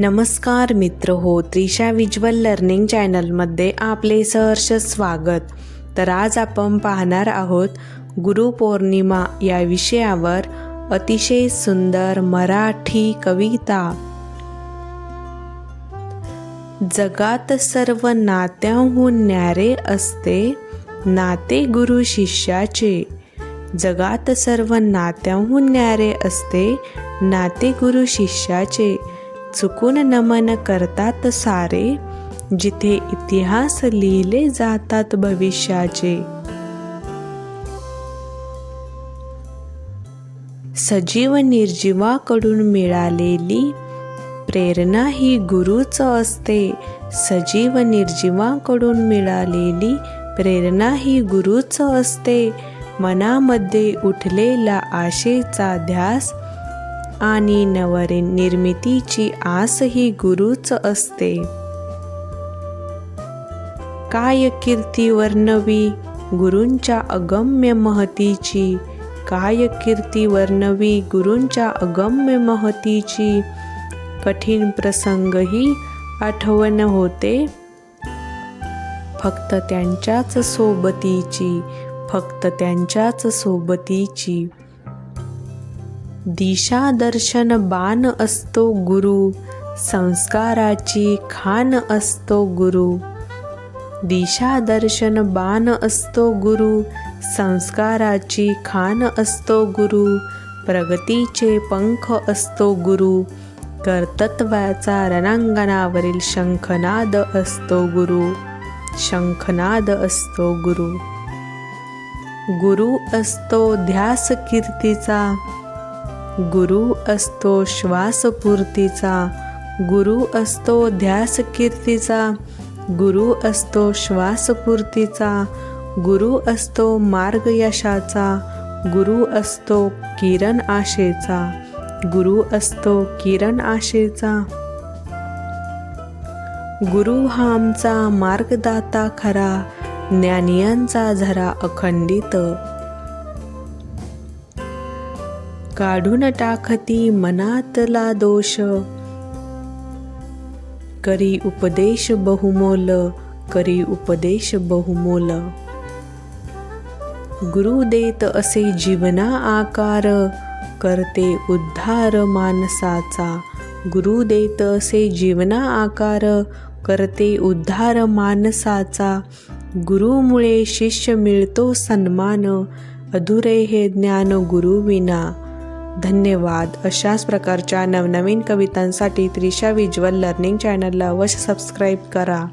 नमस्कार मित्र हो त्रिशा विज्युअल लर्निंग चॅनलमध्ये आपले सहर्ष स्वागत. तर आज आपण पाहणार आहोत गुरुपौर्णिमा या विषयावर अतिशय सुंदर मराठी कविता. जगात सर्व नात्याहून न्यारे असते नाते गुरु शिष्याचे. जगात सर्व नात्याहून न्यारे असते नाते गुरु शिष्याचे. चुकून नमन करतात सारे जिथे इतिहास लिहिले जातात भविष्याचे. सजीव निर्जीवाकडून मिळालेली प्रेरणा ही गुरुच असते. सजीव निर्जीवाकडून मिळालेली प्रेरणा ही गुरुच असते. मनामध्ये उठलेला आशेचा ध्यास आणि नवरे निर्मितीची आस ही गुरुच असते. काय कीर्ती वर्णवी गुरूंच्या अगम्य महतीची? काय कीर्ती वर्णवी गुरूंच्या अगम्य महतीची? कठीण प्रसंगही आठवण होते. फक्त त्यांच्याच सोबतीची फक्त त्यांच्याच सोबतीची. दिशा दर्शन बाण असतो गुरु संस्काराची खान असतो गुरु. दिशा दर्शन बाण असतो गुरु संस्काराची खान असतो गुरु. प्रगतीचे पंख असतो गुरु कर्तत्वाचा रणांगणावरील शंखनाद असतो गुरु. शंखनाद असतो गुरु. गुरु असतो ध्यास कीर्तीचा गुरु असतो श्वासपूर्तीचा गुरु असतो ध्यास कीर्तीचा गुरु असतो श्वासपूर्तीचा गुरु असतो मार्ग यशाचा गुरु असतो किरण आशेचा गुरु असतो किरण आशेचा. गुरु हा आमचा मार्गदाता खरा ज्ञानियांचा झरा अखंडित. काढून टाकती मनातला दोष. करी उपदेश बहुमोल करी उपदेश बहुमोल. गुरु देत असे जीवना आकार करते उद्धार मानसाचा. गुरु देत असे जीवना आकार करते उद्धार मानसाचा. गुरुमुळे शिष्य मिळतो सन्मान अधुरे हे ज्ञान गुरुविना धन्यवाद. अशाच प्रकारच्या नवनवीन कवितांसाठी त्रिशा विज्युअल लर्निंग चॅनलला अवश्य सबस्क्राईब करा.